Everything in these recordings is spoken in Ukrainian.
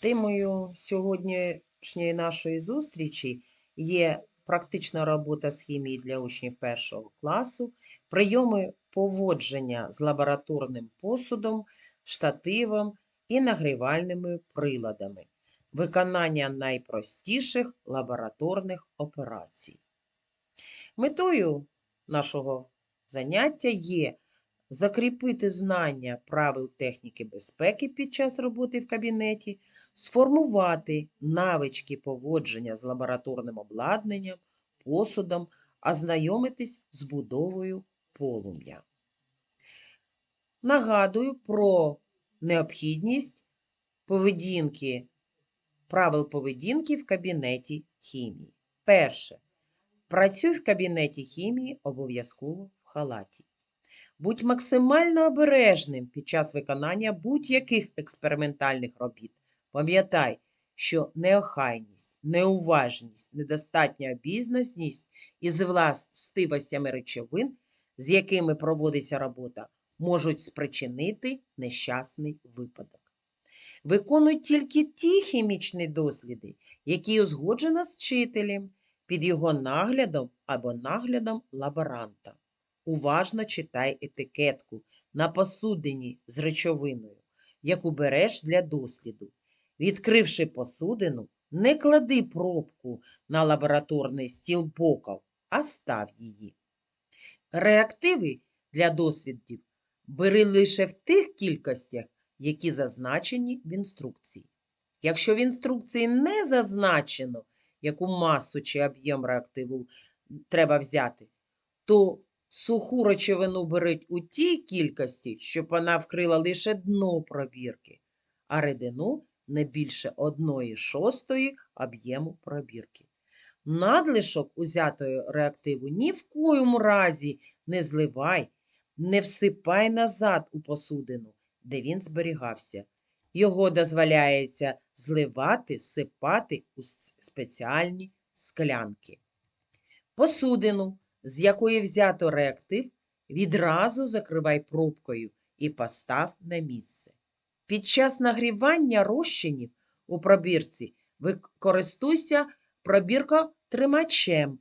Темою сьогоднішньої нашої зустрічі є практична робота з хімії для учнів першого класу, прийоми поводження з лабораторним посудом, штативом і нагрівальними приладами, виконання найпростіших лабораторних операцій. Метою нашого заняття є закріпити знання правил техніки безпеки під час роботи в кабінеті, сформувати навички поводження з лабораторним обладнанням, посудом, ознайомитись з будовою полум'я. Нагадую про необхідність поведінки, правил поведінки в кабінеті хімії. Перше. Працюй в кабінеті хімії обов'язково в халаті. Будь максимально обережним під час виконання будь-яких експериментальних робіт. Пам'ятай, що неохайність, неуважність, недостатня обізнаність із властивостями речовин, з якими проводиться робота, можуть спричинити нещасний випадок. Виконуй тільки ті хімічні досліди, які узгоджено з вчителем під його наглядом або наглядом лаборанта. Уважно читай етикетку на посудині з речовиною, яку береш для досліду. Відкривши посудину, не клади пробку на лабораторний стіл боком, а став її. Реактиви для дослідів бери лише в тих кількостях, які зазначені в інструкції. Якщо в інструкції не зазначено, яку масу чи об'єм реактиву треба взяти, то суху речовину беруть у тій кількості, щоб вона вкрила лише дно пробірки, а рідину не більше 1 шостої об'єму пробірки. Надлишок узятої реактиву ні в коєму разі не зливай, не всипай назад у посудину, де він зберігався. Його дозволяється зливати, сипати у спеціальні склянки. Посудину, з якої взято реактив, відразу закривай пробкою і постав на місце. Під час нагрівання розчинів у пробірці використуйся пробіркотримачем.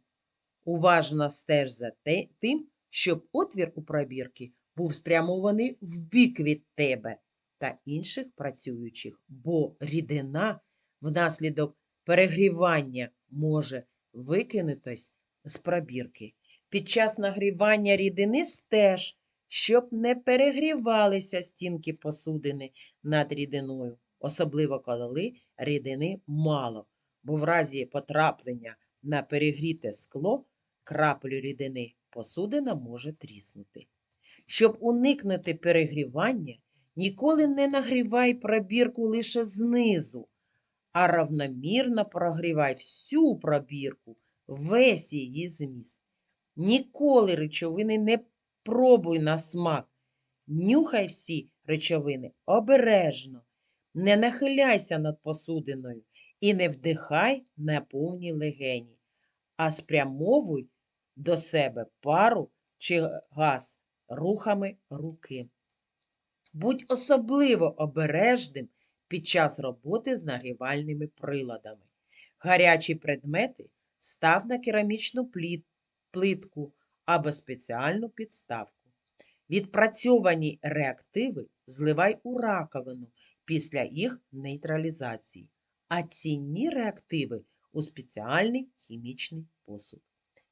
Уважно стеж за тим, щоб отвір у пробірки був спрямований в бік від тебе та інших працюючих, бо рідина внаслідок перегрівання може викинутись з пробірки. Під час нагрівання рідини стеж, щоб не перегрівалися стінки посудини над рідиною, особливо коли рідини мало, бо в разі потраплення на перегріте скло краплю рідини посудина може тріснути. Щоб уникнути перегрівання, ніколи не нагрівай пробірку лише знизу, а равномірно прогрівай всю пробірку, весь її зміст. Ніколи речовини не пробуй на смак. Нюхай всі речовини обережно, не нахиляйся над посудиною і не вдихай на повні легені, а спрямовуй до себе пару чи газ рухами руки. Будь особливо обережним під час роботи з нагрівальними приладами. Гарячі предмети став на керамічну плитку або спеціальну підставку. Відпрацьовані реактиви зливай у раковину після їх нейтралізації, а цінні реактиви у спеціальний хімічний посуд.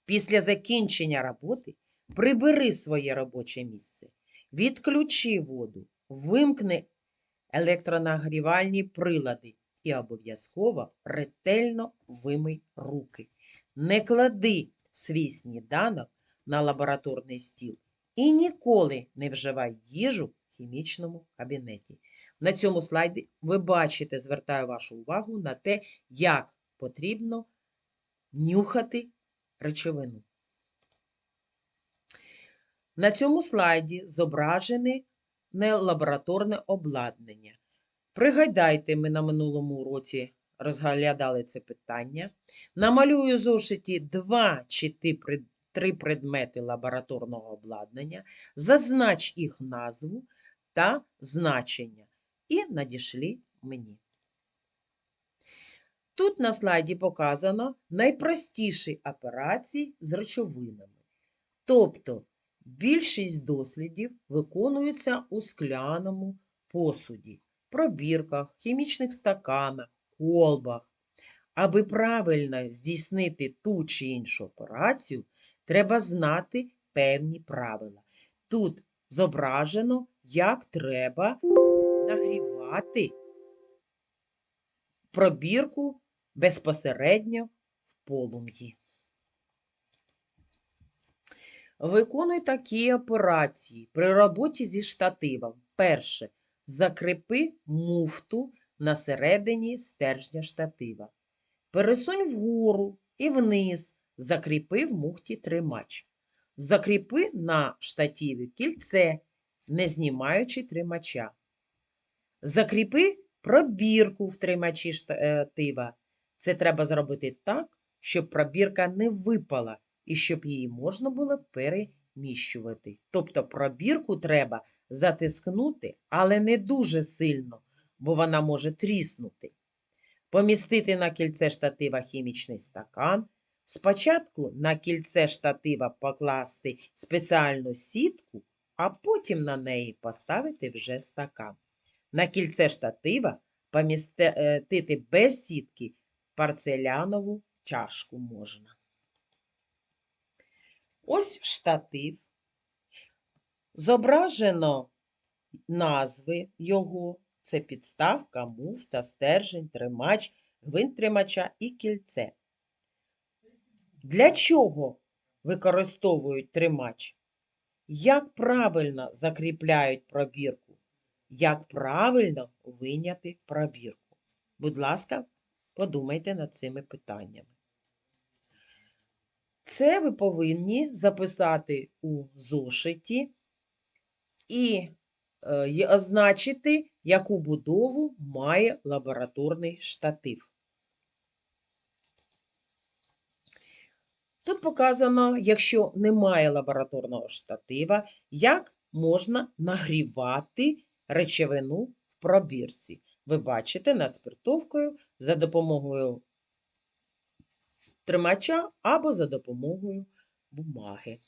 Після закінчення роботи прибери своє робоче місце, відключи воду, вимкни електронагрівальні прилади і обов'язково ретельно вимий руки. Не клади свій сніданок на лабораторний стіл і ніколи не вживай їжу в хімічному кабінеті. На цьому слайді ви бачите, звертаю вашу увагу на те, як потрібно нюхати речовину. На цьому слайді зображене лабораторне обладнання. Пригадайте, ми на минулому уроці розглядали це питання. Намалюю зошиті два чи три предмети лабораторного обладнання, зазнач їх назву та значення і надішлі мені. Тут на слайді показано найпростіші операції з речовинами. Тобто більшість дослідів виконуються у скляному посуді, пробірках, хімічних стаканах, колбах. Аби правильно здійснити ту чи іншу операцію, треба знати певні правила. Тут зображено, як треба нагрівати пробірку безпосередньо в полум'ї. Виконуй такі операції при роботі зі штативом. Перше. Закріпи муфту на середині стержня штатива. Пересунь вгору і вниз, закріпи в муфті тримач. Закріпи на штативі кільце, не знімаючи тримача. Закріпи пробірку в тримачі штатива. Це треба зробити так, щоб пробірка не випала і щоб її можна було переміщувати. Тобто пробірку треба затискнути, але не дуже сильно, бо вона може тріснути. Помістити на кільце штатива хімічний стакан. Спочатку на кільце штатива покласти спеціальну сітку, а потім на неї поставити вже стакан. На кільце штатива помістити без сітки порцелянову чашку можна. Ось штатив. Зображено назви його. Це підставка, муфта, стержень, тримач, гвинт тримача і кільце. Для чого використовують тримач? Як правильно закріпляють пробірку? Як правильно виняти пробірку? Будь ласка, подумайте над цими питаннями. Це ви повинні записати у зошиті і е, означити, яку будову має лабораторний штатив. Тут показано, якщо немає лабораторного штатива, як можна нагрівати речовину в пробірці. Ви бачите над спиртовкою за допомогою тримача або за допомогою бумаги.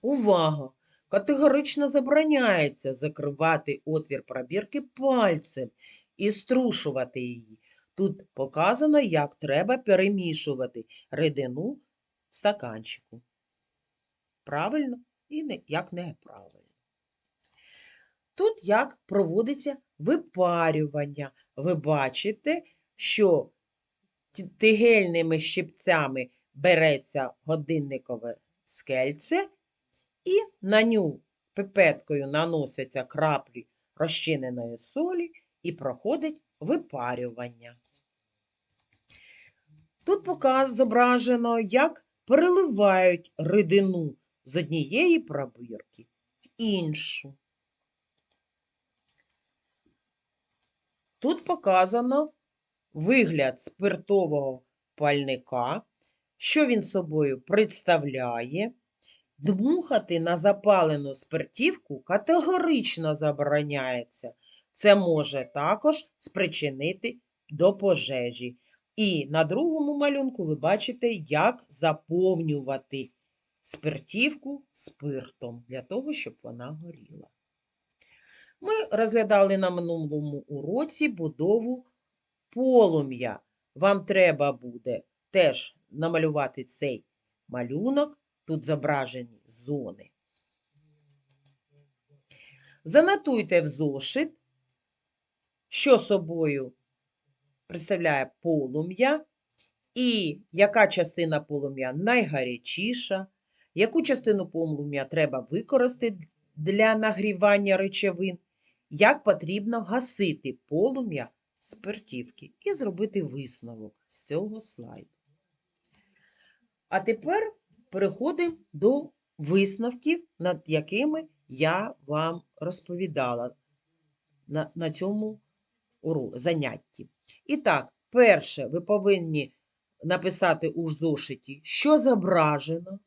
Увага! Категорично забороняється закривати отвір пробірки пальцем і струшувати її. Тут показано, як треба перемішувати рідину в стаканчику. Правильно і як неправильно. Тут як проводиться випарювання. Ви бачите, що тигельними щипцями береться годинникове скельце, і на ню пипеткою наносяться краплі розчиненої солі і проходить випарювання. Тут показ зображено, як переливають рідину з однієї пробірки в іншу. Тут показано вигляд спиртового пальника, що він собою представляє. Дмухати на запалену спиртівку категорично забороняється. Це може також спричинити до пожежі. І на другому малюнку ви бачите, як заповнювати спиртівку спиртом для того, щоб вона горіла. Ми розглядали на минулому уроці будову полум'я. Вам треба буде теж намалювати цей малюнок. Тут зображені зони. Занотуйте в зошит, що собою представляє полум'я, і яка частина полум'я найгарячіша, яку частину полум'я треба використати для нагрівання речовин, як потрібно гасити полум'я спиртівки і зробити висновок з цього слайду. А тепер переходимо до висновків, над якими я вам розповідала на, на цьому занятті. І так, перше, ви повинні написати у зошиті, що зображено.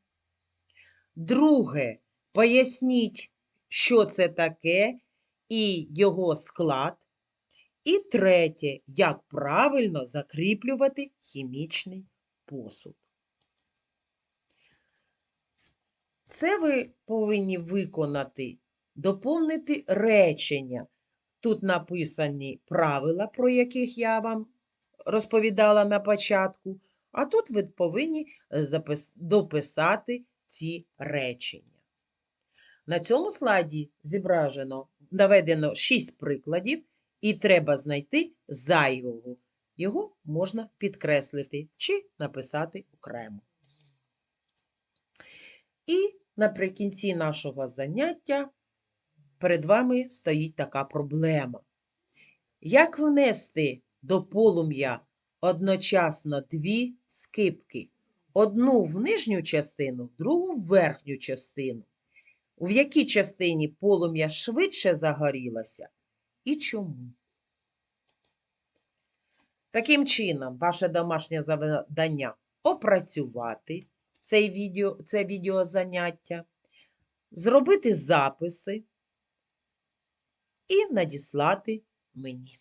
Друге, поясніть, що це таке і його склад. І третє, як правильно закріплювати хімічний посуд. Це ви повинні виконати, доповнити речення. Тут написані правила, про яких я вам розповідала на початку, а тут ви повинні запис- дописати ці речення. На цьому слайді зображено, наведено 6 прикладів, і треба знайти зайвого. Його можна підкреслити чи написати окремо. І наприкінці нашого заняття перед вами стоїть така проблема. Як внести до полум'я одночасно дві скипки? Одну в нижню частину, другу в верхню частину. У якій частині полум'я швидше загорілося і чому? Таким чином, ваше домашнє завдання опрацювати цей відео, це відеозаняття, зробити записи і надіслати мені.